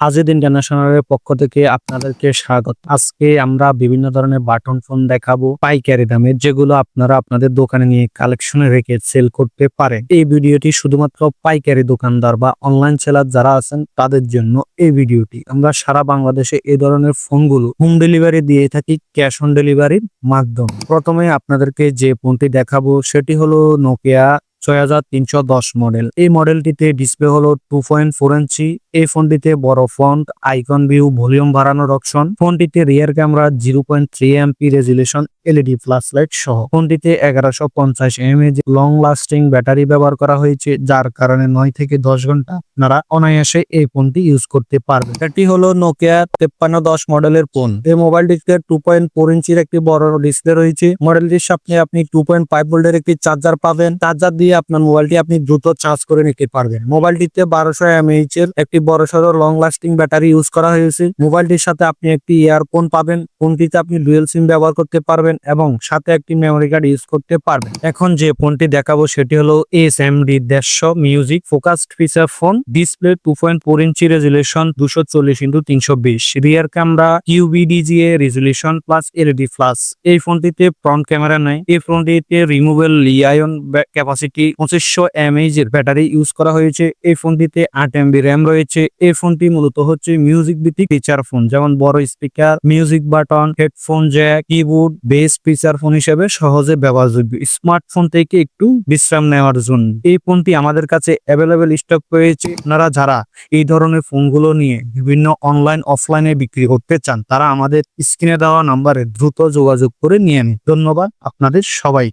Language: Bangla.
আজিদ ইন্টারন্যাশনালের পক্ষ থেকে আপনাদেরকে স্বাগত। আজকে আমরা বিভিন্ন ধরনের বাটন ফোন দেখাবো পাইকারি দামে, যেগুলো আপনারা আপনাদের দোকানে নিয়ে কালেকশনে রেখে সেল করতে পারেন। এই ভিডিওটি শুধুমাত্র পাইকারি দোকানদার বা অনলাইন সেলার যারা আছেন, তাদের জন্য এই ভিডিওটি। আমরা সারা বাংলাদেশে এই ধরনের ফোনগুলো হোম ডেলিভারি দিয়ে থাকি ক্যাশ অন ডেলিভারির মাধ্যমে। প্রথমে আপনাদেরকে যে ফোনটি দেখাবো, সেটি হলো নোকিয়া ছয় হাজার তিনশো দশ মডেল এই মডেলটিতে ডিসপ্লে হলো টু পয়েন্ট ফোর ইঞ্চি এই ফোনটিতে বড় ফন্ট, আইকন ভিউ, ভলিউম বাড়ানোর অপশন। ফোনটিতে rear camera, zero point three MP resolution LED flash light সহ। ফোনটিতে এগারোশো পঞ্চাশ এমএজ লং লাস্টিং ব্যাটারি ব্যবহার করা হয়েছে, যার কারণে নয় থেকে দশ ঘণ্টা আপনারা অনায়াসে এই ফোনটি ইউজ করতে পারবেন। এটি হলো নোকিয়া তেপ্পান্ন দশ মডেলের ফোন। এই মোবাইলটিতে টু পয়েন্ট ফোর ইঞ্চির একটি বড় ডিসপ্লে রয়েছে। মডেলটির সাথে আপনি টু পয়েন্ট ফাইভ ভোল্টের একটি চার্জার পাবেন। চার্জার দিয়ে আপনার মোবাইলটি আপনি দ্রুত চার্জ করে নিতে পারবেন। মোবাইলটিতে বারোশো এমএইচ এর একটি বড় সড়ো লং লাস্টিং ব্যাটারি ইউজ করা হয়েছে। মোবাইলটির সাথে আপনি একটি ইয়ারফোন পাবেন ফোনটিতে আপনি ডুয়েল সিম ব্যবহার করতে পারবেন এবং সাথে একটি মেমোরি কার্ড ইউজ করতে পারবেন। এখন যে ফোনটি দেখাবো, সেটি হলো এস এম ডি দেড়শো music focused feature phone display two point four inch resolution দুশো চল্লিশ ইন্টু তিনশো বিশ। Rear camera QVGA resolution plus LED plus এই ফোনটিতে ফ্রন্ট ক্যামেরা নেই। এই ফোনটিতে রিমুভেল লিআয়ন ক্যাপাসিটি পঁচিশশো এমএইচ এর ব্যাটারি ইউজ করা হয়েছে। এই ফোনটিতে আট এমবি র্যাম রয়েছে। এই ফোনটি মূলত হচ্ছে মিউজিক ভিত্তিক ফিচার ফোন যেমন বড় speaker music button headphone jack keyboard base feature phone হিসেবে সহজে ব্যবহারযোগ্য। স্মার্টফোন থেকে একটু বিশ্রাম নেওয়ার জন্য এই ফোনটি আমাদের কাছে অ্যাভেলেবেল স্টক রয়েছে আপনারা যারা এই ধরনের ফোনগুলো নিয়ে বিভিন্ন অনলাইন অফলাইনে বিক্রি করতে চান, তারা আমাদের স্ক্রিনে দেওয়া নাম্বারে দ্রুত যোগাযোগ করে নিয়ে নিন। ধন্যবাদ আপনাদের সবাই